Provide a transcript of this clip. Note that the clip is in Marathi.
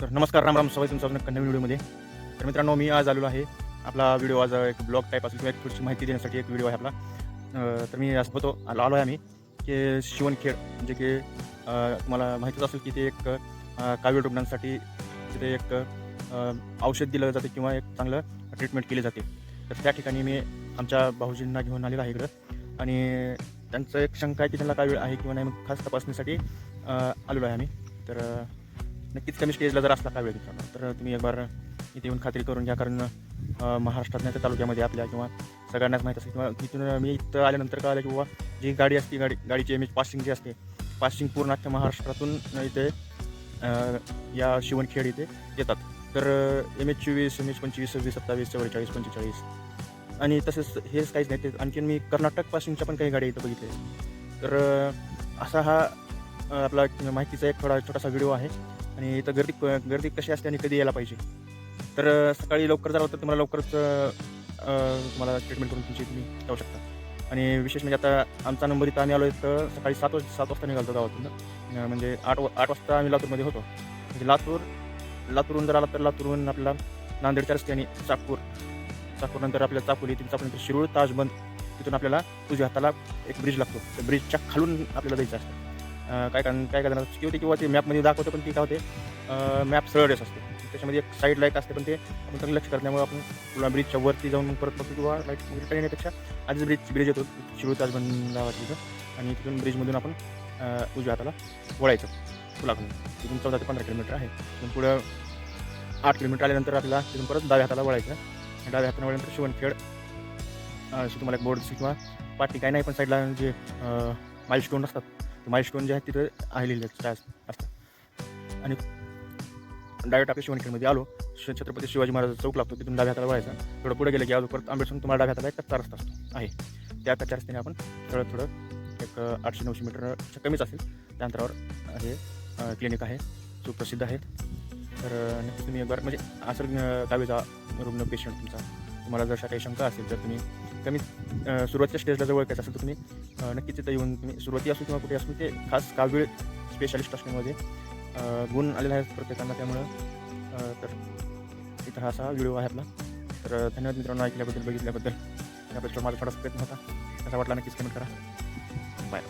तर नमस्कार राम राम. सवाई तुमचं अजून नवीन व्हिडिओमध्ये. तर मित्रांनो मी आज आलेलो आहे. आपला व्हिडिओ आज एक ब्लॉग टाईप असेल किंवा एक थोडीशी माहिती देण्यासाठी एक व्हिडिओ आहे आपला. तर मी असं होतो आलो आलो आहे आम्ही की शिवणखेड म्हणजे की तुम्हाला माहितीच असेल की ते एक कावीळ रुग्णांसाठी तिथे एक औषध दिलं जाते किंवा एक चांगलं ट्रीटमेंट केली जाते. तर त्या ठिकाणी मी आमच्या भाऊजींना घेऊन आलेलो आहे इकडं. आणि त्यांचं एक शंका आहे की त्यांना कावीळ आहे किंवा नाही मग खास तपासणीसाठी आलेलो आहे आम्ही. तर नक्कीच कमी स्टेजला जर असला कावीळ मित्रांनो तर तुम्ही एक बार इथे येऊन खात्री करून घ्या. कारण महाराष्ट्रात नाही तर तालुक्यामध्ये आपल्या किंवा सगळ्यांनाच माहीत असेल. किंवा तिथून मी इथं आल्यानंतर कळालं की बाबा जी गाडी असते गाडी गाडीची एम एच पासिंग जी असते पासिंग पूर्ण अख्ख्या महाराष्ट्रातून इथे या शिवणखेड इथे येतात. तर एम एच चोवीस एम एच पंचवीस सव्वीस सत्तावीस चव्वेचाळीस पंचेचाळीस आणि तसंच हेच काहीच नाही. ते आणखीन मी कर्नाटक पासिंगच्या पण काही गाड्या इथं बघितल्या. तर असा हा आपला माहितीचा एक थोडा छोटासा व्हिडिओ आहे. आणि इथं गर्दी गर्दी कशी असते आणि कधी यायला पाहिजे? तर सकाळी लवकर झालं तर तुम्हाला लवकरच तुम्हाला ट्रीटमेंट करून तुमची तुम्ही जाऊ शकता. आणि विशेष म्हणजे आता आमचा नंबर इथं आम्ही आलो तर सकाळी सात वाज सात वाजता निघालो गावातून. म्हणजे आठ वा- आठ वाजता आम्ही लातूरमध्ये होतो. म्हणजे लातूर लातूरहून जर आला तर लातूरहून आपला नांदेडच्या रस्त्याने चाकूर. चाकूरनंतर आपल्याला चाकूर येतील चाकूरनंतर शिरूळ ताजबंद तिथून आपल्याला तुझ्या हाताला एक ब्रिज लागतो. त्या ब्रिजच्या खालून आपल्याला जायचं असतं. काय कारण काय करणार? चुकी होते किंवा ते मॅपमध्ये दाखवतं पण ती काय होते? मॅप सरळ रेस असते. त्याच्यामध्ये एक साईड लाइट असते पण ते आपण चांगलं लक्ष करण्यामुळे आपण पुन्हा ब्रिजच्या वरती जाऊन मग परत बघतो किंवा लाइट रिटर्न येण्यापेक्षा आधीच ब्रिज ब्रिज येतो शिरूळ ताजबंद गावात तिथं. आणि तिथून ब्रिजमधून आपण उजव्या हाताला वळायचं. पुलाकडून तिथून चौदा ते पंधरा किलोमीटर आहे. तिथून पुढं आठ किलोमीटर आल्यानंतर आपल्याला तिथून परत डाव्या हाताला वळायचं. आणि डाव्या हाताला वळल्यानंतर शिवणखेड. अशी तुम्हाला एक बोर्ड किंवा पाठी. काय नाही पण साईडला जे माइलस्टोन असतात माइलस्टोन जे आहेत तिथं आहे असतात. आणि डायरेक्ट आपल्या शिवणखेडमध्ये आलो श- छत्रपती शिवाजी महाराज चौक लागतो तिथून डाव्या हाताला वळायचा. थोडं पुढे गेलं की अजून परत आंबेडसून तुम्हाला डाव्या हाताला एक कच्चा रस्ता असतो. आहे. त्या कच्च्या रस्त्याने आपण थोडं थोडं एक आठशे नऊशे मीटरच्या कमीच असेल. त्या अंतरावर हे क्लिनिक आहे सुप्रसिद्ध आहे. तर तुम्ही एक बार म्हणजे असं अं, रुग्ण पेशंट तुमचा. तुम्हाला जर काही शंका असेल तर तुम्ही कमी सुरुवातीच्या स्टेजला जवळ करायचं असेल तर तुम्ही नक्कीच तिथं येऊन तुम्ही सुरुवाती असो किंवा कुठे असू ते खास कावीळ स्पेशालिस्ट असण्यामध्ये गुण आलेला आहे प्रत्येकांना त्यामुळं. तर इथं हा असा व्हिडिओ आहे आपला. तर धन्यवाद मित्रांनो ऐकल्याबद्दल बघितल्याबद्दल. त्याबद्दल माझा थोडासा प्रयत्न होता. असा वाटला नक्कीच कमेंट करा. बाय